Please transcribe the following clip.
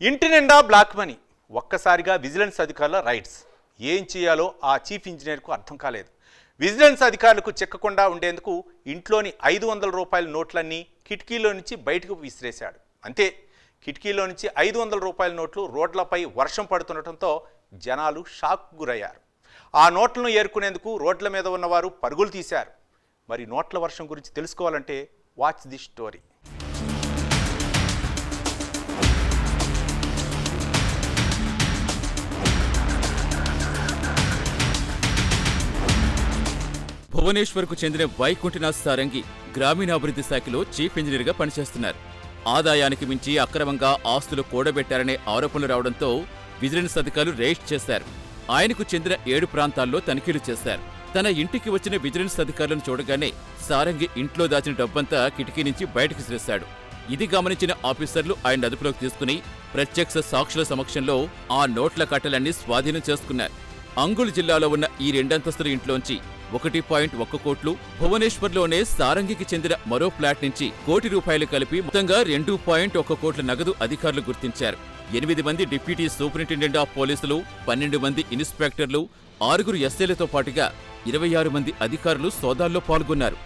ఇంటి నిండా black money ఒక్కసారిగా విజిలెన్స్ అధికారుల రైట్స్. ఏం చేయాలో ఆ చీఫ్ ఇంజనీర్కు అర్థం కాలేదు. విజిలెన్స్ అధికారులకు చిక్కకుండా ఉండేందుకు ఇంట్లోని ఐదు వందల రూపాయల నోట్లన్నీ కిటికీలో నుంచి బయటకు విసిరేశాడు. అంతే కిటికీలో నుంచి ఐదు వందల రూపాయల నోట్లు రోడ్లపై వర్షం పడుతుండటంతో జనాలు షాక్ గురయ్యారు. ఆ నోట్లను ఏరుకునేందుకు రోడ్ల మీద ఉన్నవారు పరుగులు తీశారు. మరి నోట్ల వర్షం గురించి తెలుసుకోవాలంటే వాచ్ ది స్టోరీ. భువనేశ్వర్కు చెందిన వైకుంఠనాథ్ సారంగి గ్రామీణాభివృద్ధి శాఖలో చీఫ్ ఇంజనీర్గా పనిచేస్తున్నారు. ఆదాయానికి మించి అక్రమంగా ఆస్తులు కూడబెట్టారనే ఆరోపణలు రావడంతో విజిలెన్స్ అధికారులు రేస్ట్ చేశారు. ఆయనకు చెందిన ఏడు ప్రాంతాల్లో తనిఖీలు చేశారు. తన ఇంటికి వచ్చిన విజిలెన్స్ అధికారులను చూడగానే సారంగి ఇంట్లో దాచిన డబ్బంతా కిటికీ నుంచి బయటకు విసిరేశాడు ఇది గమనించిన ఆఫీసర్లు ఆయన అదుపులోకి తీసుకుని ప్రత్యక్ష సాక్షుల సమక్షంలో ఆ నోట్ల కట్టలన్నీ స్వాధీనం చేసుకున్నారు. అంగుల్ జిల్లాలో ఉన్న ఈ రెండంతస్తుల ఇంట్లోంచి ఒకటి పాయింట్ ఒక్క కోట్లు భువనేశ్వర్లోనే సారంగికి చెందిన మరో ఫ్లాట్ నుంచి కోటి రూపాయలు కలిపి మొత్తంగా రెండు పాయింట్ ఒక్క కోట్ల నగదు అధికారులు గుర్తించారు. ఎనిమిది మంది డిప్యూటీ సూపరింటెండెంట్ ఆఫ్ పోలీసులు పన్నెండు మంది ఇన్స్పెక్టర్లు ఆరుగురు ఎస్ఏలతో పాటుగా ఇరవై ఆరు మంది అధికారులు సోదాల్లో పాల్గొన్నారు.